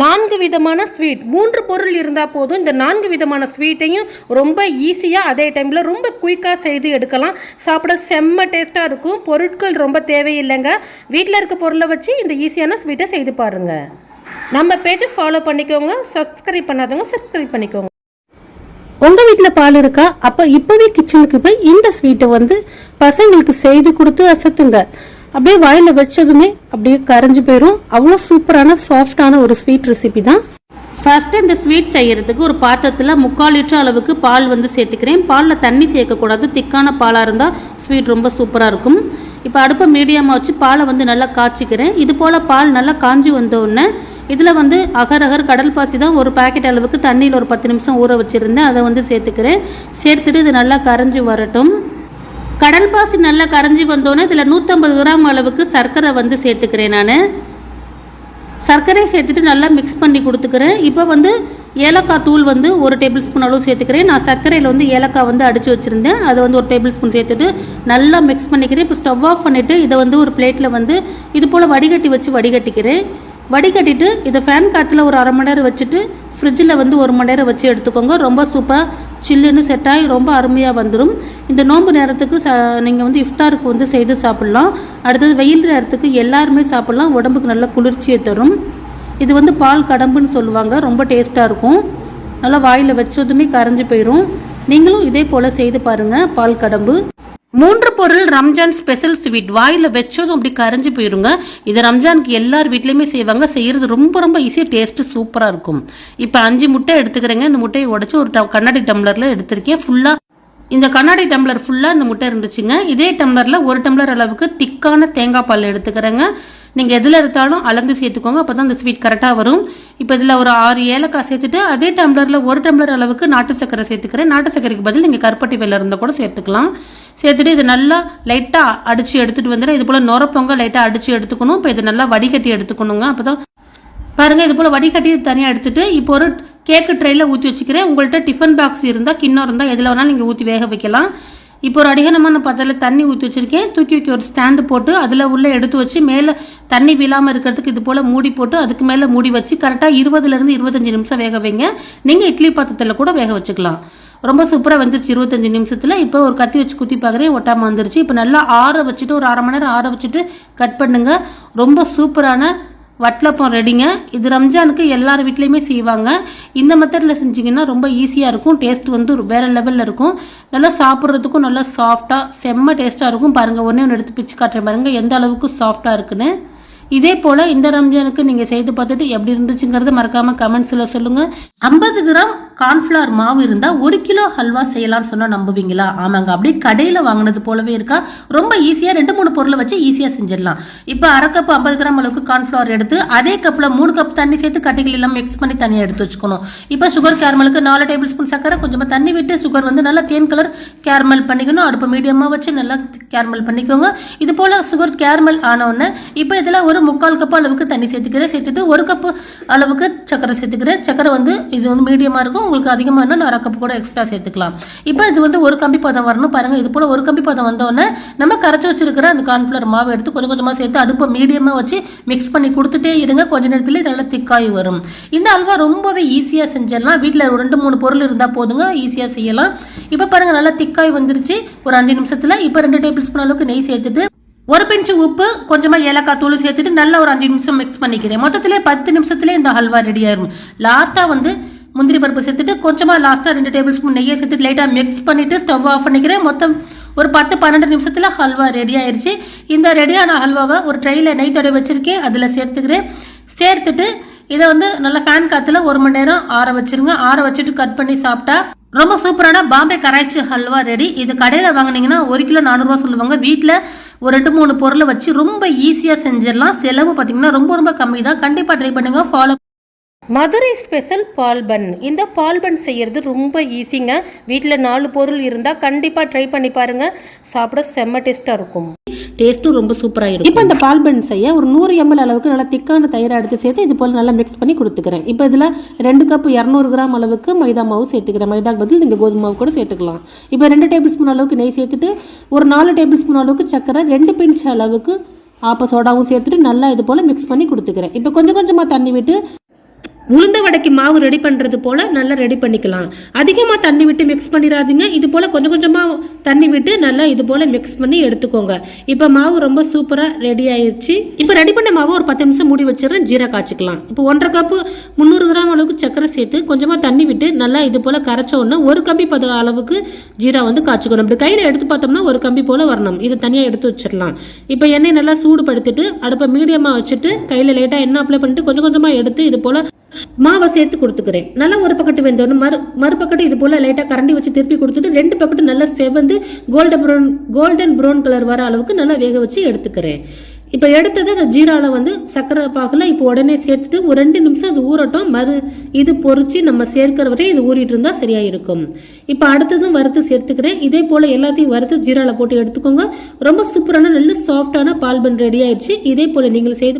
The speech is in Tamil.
நான்கு விதமான ஸ்வீட் மூன்று பொருள் இருந்தால் போதும். இந்த நான்கு விதமான ஸ்வீட்டையும் ரொம்ப ஈஸியாக அதே டைமில் ரொம்ப குயிக்காக செய்து எடுக்கலாம். சாப்பிட செம்ம டேஸ்ட்டாக இருக்கும். பொருட்கள் ரொம்ப தேவையில்லைங்க. வீட்டில் இருக்க பொருளை வச்சு இந்த ஈஸியான ஸ்வீட்டை செய்து பாருங்கள் நம்ம பேஜை ஃபாலோ பண்ணிக்கோங்க. சப்ஸ்கிரைப் பண்ணாதவங்க சப்ஸ்கிரைப் பண்ணிக்கோங்க. உங்கள் வீட்டில் பால் இருக்கா? அப்போ இப்போவே கிச்சனுக்கு போய் இந்த ஸ்வீட்டை வந்து பசங்களுக்கு செய்து கொடுத்து அசத்துங்க. அப்படியே வாயில வச்சதுமே அப்படியே கரைஞ்சு போயிடும் அவ்வளோ சூப்பரான சாஃப்டான ஒரு ஸ்வீட் ரெசிபி தான். ஃபர்ஸ்ட் இந்த ஸ்வீட் செய்யறதுக்கு ஒரு பாத்திரத்தில் முக்கால் லிட்டர் அளவுக்கு பால் வந்து சேர்த்துக்கிறேன். பாலில் தண்ணி சேர்க்கக்கூடாது. திக்கான பாலாக இருந்தால் ஸ்வீட் ரொம்ப சூப்பராக இருக்கும். இப்போ அடுப்பை மீடியமாக வச்சு பாலை வந்து நல்லா காய்ச்சிக்கிறேன். இது போல் பால் நல்லா காஞ்சி வந்தோடனே இதில் வந்து அகர் அகர் கடல் பாசி தான் ஒரு பாக்கெட் அளவுக்கு தண்ணியில் ஒரு பத்து நிமிஷம் ஊற வச்சுருந்தேன். அதை வந்து சேர்த்துக்கிறேன். சேர்த்துட்டு இது நல்லா கரைஞ்சி வரட்டும். கடல் பாசி நல்லா கரைஞ்சி வந்தோன்னே இதில் நூற்றம்பது கிராம் அளவுக்கு சர்க்கரை வந்து சேர்த்துக்கிறேன் நான். சர்க்கரை சேர்த்துட்டு நல்லா மிக்ஸ் பண்ணி கொடுத்துக்கிறேன். இப்போ வந்து ஏலக்காய் தூள் வந்து ஒரு டேபிள் ஸ்பூன் அளவு சேர்த்துக்கிறேன். நான் சர்க்கரையில் வந்து ஏலக்காய் வந்து அடித்து வச்சுருந்தேன். அதை வந்து ஒரு டேபிள் ஸ்பூன் சேர்த்துட்டு நல்லா மிக்ஸ் பண்ணிக்கிறேன். இப்போ ஸ்டவ் ஆஃப் பண்ணிவிட்டு இதை வந்து ஒரு பிளேட்டில் வந்து இது போல் வடிகட்டி வச்சு வடிகட்டிக்கிறேன். வடிகட்டிட்டு இதை ஃபேன் காற்றுல ஒரு அரை மணி நேரம் வச்சுட்டு ஃப்ரிட்ஜில் வந்து ஒரு மணி நேரம் வச்சு எடுத்துக்கோங்க. ரொம்ப சூப்பராக சில்லுன்னு செட் ஆகி ரொம்ப அருமையாக வந்துடும் இந்த நோன்பு நேரத்துக்கு ச நீங்கள் வந்து இஃப்தாருக்கு வந்து செய்து சாப்பிட்லாம். அடுத்தது வெயில் நேரத்துக்கு எல்லாருமே சாப்பிட்லாம். உடம்புக்கு நல்ல குளிர்ச்சியை தரும். இது வந்து பால் கடம்புன்னு சொல்லுவாங்க. ரொம்ப டேஸ்ட்டாக இருக்கும். நல்லா வாயில் வச்சதுமே கரைஞ்சி போயிடும் நீங்களும் இதே போல் செய்து பாருங்கள் பால் கடம்பு. மூன்று பொருள் ரம்ஜான் ஸ்பெஷல் ஸ்வீட் வாயில் வச்சதும் அப்படி கரைஞ்சு போயிருங்க. இது ரம்ஜானுக்கு எல்லார் வீட்லேயுமே செய்வாங்க. செய்யறது ரொம்ப ரொம்ப ஈஸியாக டேஸ்ட்டு சூப்பராக இருக்கும். இப்போ அஞ்சு முட்டை எடுத்துக்கிறேங்க. இந்த முட்டையை உடைச்சு ஒரு கண்ணாடி டம்ளரில் எடுத்திருக்கேன். ஃபுல்லாக இந்த கண்ணாடி டம்ளர் ஃபுல்லாக இந்த முட்டை இருந்துச்சுங்க. இதே டம்ளரில் ஒரு டம்ளர் அளவுக்கு திக்கான தேங்காய் பால் எடுத்துக்கிறேங்க. நீங்கள் எதில் எடுத்தாலும் அளந்து சேர்த்துக்கோங்க. அப்போ தான் இந்த ஸ்வீட் கரெக்டாக வரும். இப்போ இதில் ஒரு ஆறு ஏலக்காய் சேர்த்துட்டு அதே டம்ளரில் ஒரு டம்ளர் அளவுக்கு நாட்டு சர்க்கரை சேர்த்துக்கிறேன். நாட்டு சர்க்கரைக்கு பதில் நீங்கள் கருப்பட்டி வெள்ளம் இருந்தால் கூட சேர்த்துக்கலாம். சேர்த்துட்டு இது நல்லா லைட்டாக அடித்து எடுத்துகிட்டு வந்துடுறேன் இது போல் நுரப்பொங்க லைட்டாக அடித்து எடுத்துக்கணும். இப்போ இது நல்லா வடிகட்டி எடுத்துக்கணுங்க. அப்போ தான் பாருங்கள் இது போல் வடிகட்டி தனியாக எடுத்துகிட்டு இப்போ ஒரு கேக்கு ட்ரேயில் ஊற்றி வச்சுக்கிறேன். உங்கள்கிட்ட டிஃபன் பாக்ஸ் இருந்தால் கிண்ணம் இருந்தால் எதில் வேணாலும் நீங்கள் ஊற்றி வேக வைக்கலாம். இப்போ ஒரு அடிகனமான பதத்தில் தண்ணி ஊற்றி வச்சிருக்கேன். தூக்கி வைக்க ஒரு ஸ்டாண்டு போட்டு அதில் உள்ளே எடுத்து வச்சு மேலே தண்ணி விழாமல் இருக்கிறதுக்கு இது போல் மூடி போட்டு அதுக்கு மேலே மூடி வச்சு கரெக்டாக இருபதுலேருந்து இருபத்தஞ்சு நிமிஷம் வேக வைங்க. நீங்கள் இட்லி பாத்திரத்தில் கூட வேக வச்சுக்கலாம். ரொம்ப சூப்பராக வந்துருச்சு இருபத்தஞ்சு நிமிஷத்தில். இப்போ ஒரு கத்தி வச்சு குத்தி பார்க்குறேன். ஒட்டாமல் வந்துருச்சு. இப்போ நல்லா ஆற வச்சுட்டு ஒரு அரை மணி நேரம் ஆற வச்சுட்டு கட் பண்ணுங்க. ரொம்ப சூப்பரான வட்டலப்பம் ரெடிங்க இது ரம்ஜானுக்கு எல்லார் வீட்லேயுமே செய்வாங்க. இந்த மெத்தடில் செஞ்சீங்கன்னா ரொம்ப ஈஸியாக இருக்கும். டேஸ்ட் வந்து வேறு வேற லெவலில் இருக்கும். நல்லா சாப்பிட்றதுக்கும் நல்லா சாஃப்டாக செம்ம டேஸ்ட்டாக இருக்கும். பாருங்கள் ஒன்றே ஒன்று எடுத்து பிச்சு காட்டுறேன் பாருங்கள் எந்த அளவுக்கு சாஃப்டாக இருக்குன்னு. இதே போல் இந்த ரம்ஜானுக்கு நீங்கள் செய்து பார்த்துட்டு எப்படி இருந்துச்சுங்கிறத மறக்காமல் கமெண்ட்ஸில் சொல்லுங்கள் ஐம்பது கிராம் கார்ன்ஃப்ளவர் மாவு இருந்தால் ஒரு கிலோ ஹல்வா செய்யலாம்னு சொன்னால் நம்புவீங்களா? ஆமாங்க. அப்படியே கடையில் வாங்கினது போலவே இருக்கா. ரொம்ப ஈஸியாக ரெண்டு மூணு பொருளை வச்சு ஈஸியாக செஞ்சிடலாம். இப்போ அரை கப் ஐம்பது கிராம் அளவுக்கு கார்ன்ஃப்ளவர் எடுத்து அதே கப்பில் மூணு கப் தண்ணி சேர்த்து கட்டிகள் எல்லாம் மிக்ஸ் பண்ணி தனியாக எடுத்து வச்சுக்கணும். இப்போ சுகர் கேரமலுக்கு நாலு டேபிள் ஸ்பூன் சக்கரை கொஞ்சமாக தண்ணி விட்டு சுகர் வந்து நல்லா தேன் கலர் கேரமல் பண்ணிக்கணும். அடுப்பு மீடியமாக வச்சு நல்லா கேரமல் பண்ணிக்கோங்க. இது போல் சுகர் கேரமல் ஆனவுடனே இப்போ இதில் ஒரு முக்கால் கப் அளவுக்கு தண்ணி சேர்த்துக்கிறேன். சேர்த்துட்டு ஒரு கப்பு அளவுக்கு சக்கரை சேர்த்துக்கிறேன். சக்கரை வந்து இது வந்து மீடியமாக இருக்கும். உங்களுக்கு அதிகமாக இன்னும் அரை கப் கூட எக்ஸ்ட்ரா சேர்த்துக்கலாம். இப்போ இது வந்து ஒரு கம்பி பதம் வரணும். பாருங்கள் இது போல் ஒரு கம்பி பதம் வந்தோடனே நம்ம கரைச்சி வச்சிருக்கிற அந்த கார்ன்ஃப்ளவர் மாவு எடுத்து கொஞ்சம் கொஞ்சமாக சேர்த்து அடுப்பை மீடியமாக வச்சு மிக்ஸ் பண்ணி கொடுத்துட்டே இருங்க. கொஞ்ச நேரத்தில் நல்லா திக்காய் வரும். இந்த அல்வா ரொம்பவே ஈஸியாக செஞ்சிடலாம். வீட்டில் ஒரு ரெண்டு மூணு பொருள் இருந்தால் போதுங்க. ஈஸியாக செய்யலாம். இப்போ பாருங்கள் நல்லா திக்காய் வந்துருச்சு. ஒரு அஞ்சு நிமிஷத்தில் இப்போ ரெண்டு டேபிள் ஸ்பூன் அளவுக்கு நெய் சேர்த்துட்டு ஒரு பிஞ்சு உப்பு கொஞ்சமா ஏலக்காய் தூள் சேர்த்துட்டு நல்லா ஒரு அஞ்சு நிமிஷம் மிக்ஸ் பண்ணிக்கிறேன். மொத்தத்திலே பத்து நிமிஷத்துல இந்த ஹல்வா ரெடி ஆயிரும். லாஸ்டா வந்து முந்திரி பருப்பு சேர்த்துட்டு கொஞ்சமா லாஸ்டா ரெண்டு டேபிள் ஸ்பூன் நெய்யை சேர்த்துட்டு லைட்டா மிக்ஸ் பண்ணிட்டு ஸ்டவ் ஆஃப் பண்ணிக்கிறேன். மொத்தம் ஒரு பத்து பன்னெண்டு நிமிஷத்துல ஹல்வா ரெடி ஆயிருச்சு. இந்த ரெடியான ஹல்வாவை ஒரு ட்ரெயில நெய் தடவை வச்சிருக்கேன். அதுல சேர்த்துக்கிறேன். சேர்த்துட்டு இதை வந்து நல்லா ஃபேன் காத்துல ஒரு மணி நேரம் ஆற வச்சிருங்க. ஆற வச்சுட்டு கட் பண்ணி சாப்பிட்டா ரொம்ப சூப்பரான பாம்பே கராய்ச்சி ஹல்வா ரெடி இது கடையில் வாங்கினீங்கன்னா ஒரு கிலோ நானூறுரூவா சொல்லுவாங்க. வீட்டில் ஒரு ரெண்டு மூணு பொருளை வச்சு ரொம்ப ஈஸியாக செஞ்சிடலாம். செலவு பார்த்தீங்கன்னா ரொம்ப ரொம்ப கம்மி தான் கண்டிப்பாக ட்ரை பண்ணுங்க. ஃபாலோ மதுரை ஸ்பெஷல் பால் பன். இந்த பால் பன் செய்யறது ரொம்ப ஈஸிங்க வீட்டில் நாலு பொருள் இருந்தால் கண்டிப்பாக ட்ரை பண்ணி பாருங்க. சாப்பிட செம்ம டேஸ்ட்டாக இருக்கும். டேஸ்ட்டும் ரொம்ப சூப்பராக இருக்கும். இப்போ இந்த பால் பன் செய்ய ஒரு நூறு எம்எல் அளவுக்கு நல்லா திக்கான தயிரை எடுத்து சேர்த்து இது போல் நல்லா மிக்ஸ் பண்ணி கொடுத்துக்கிறேன். இப்போ இதில் ரெண்டு கப் இரநூறு கிராம் அளவுக்கு மைதா மாவு சேர்த்துக்கிறேன். மைதாக்கு பதில் நீங்கள் கோதுமை மாவு கூட சேர்த்துக்கலாம். இப்போ ரெண்டு டேபிள் ஸ்பூன் அளவுக்கு நெய் சேர்த்துட்டு ஒரு நாலு டேபிள் ஸ்பூன் அளவுக்கு சர்க்கரை ரெண்டு பிஞ்ச் அளவுக்கு ஆப்ப சோடாவும் சேர்த்துட்டு நல்லா இது போல் மிக்ஸ் பண்ணி கொடுத்துக்கிறேன். இப்போ கொஞ்சம் கொஞ்சமாக தண்ணி விட்டு உளுந்த வடைக்கு மாவு ரெடி பண்றது போல நல்லா ரெடி பண்ணிக்கலாம். அதிகமா தண்ணி விட்டு மிக்ஸ் பண்ணிடாதீங்க இது போல கொஞ்சம் கொஞ்சமா தண்ணி விட்டு நல்லா இது போல மிக்ஸ் பண்ணி எடுத்துக்கோங்க. இப்போ மாவு ரொம்ப சூப்பரா ரெடி ஆயிருச்சு. இப்போ ரெடி பண்ண மாவு ஒரு பத்து நிமிஷம் மூடி வச்சிடறேன். ஜீரா காய்ச்சிக்கலாம். இப்போ ஒன்றரை கப்பு முந்நூறு கிராம் அளவுக்கு சர்க்கரை சேர்த்து கொஞ்சமா தண்ணி விட்டு நல்லா இது போல கரைச்ச உடனே ஒரு கம்பி பத அளவுக்கு ஜீரா வந்து காய்ச்சிக்கணும். இப்படி கையில எடுத்து பார்த்தோம்னா ஒரு கம்பி போல வரணும். இது தனியா எடுத்து வச்சிடலாம். இப்போ எண்ணெய் நல்லா சூடுபடுத்திட்டு அடுப்பை மீடியமா வச்சுட்டு கையில லைட்டா எண்ணெய் அப்ளை பண்ணிட்டு கொஞ்சம் கொஞ்சமா எடுத்து இது போல மாவை சேர்த்து கொடுத்துக்கிறேன். நல்லா ஒரு பக்கெட்டு வெந்தோன்னு மறு மறுபக்கட்டு இது போல லைட்டா கரண்டி வச்சு திருப்பி கொடுத்துட்டு ரெண்டு பக்கெட்டு நல்லா செவந்து golden brown golden brown colour வர அளவுக்கு நல்லா வேக வச்சு எடுத்துக்கிறேன். இப்போ எடுத்தது அந்த ஜீராவில் வந்து சர்க்கரை பாகுல இப்போ உடனே சேர்த்துட்டு ஒரு ரெண்டு நிமிஷம் அது ஊறட்டும். மறு இது பொறிச்சு நம்ம சேர்க்கிற வரை இது ஊறிட்டு இருந்தா சரியா இருக்கும். இப்போ அடுத்ததும் வறுத்து சேர்த்துக்கிறேன். இதே போல எல்லாத்தையும் வறுத்து ஜீராவில் போட்டு எடுத்துக்கோங்க. ரொம்ப சூப்பரான நல்ல சாஃப்டான பால்பன் ரெடி ஆயிடுச்சு. இதே போல நீங்கள் செய்து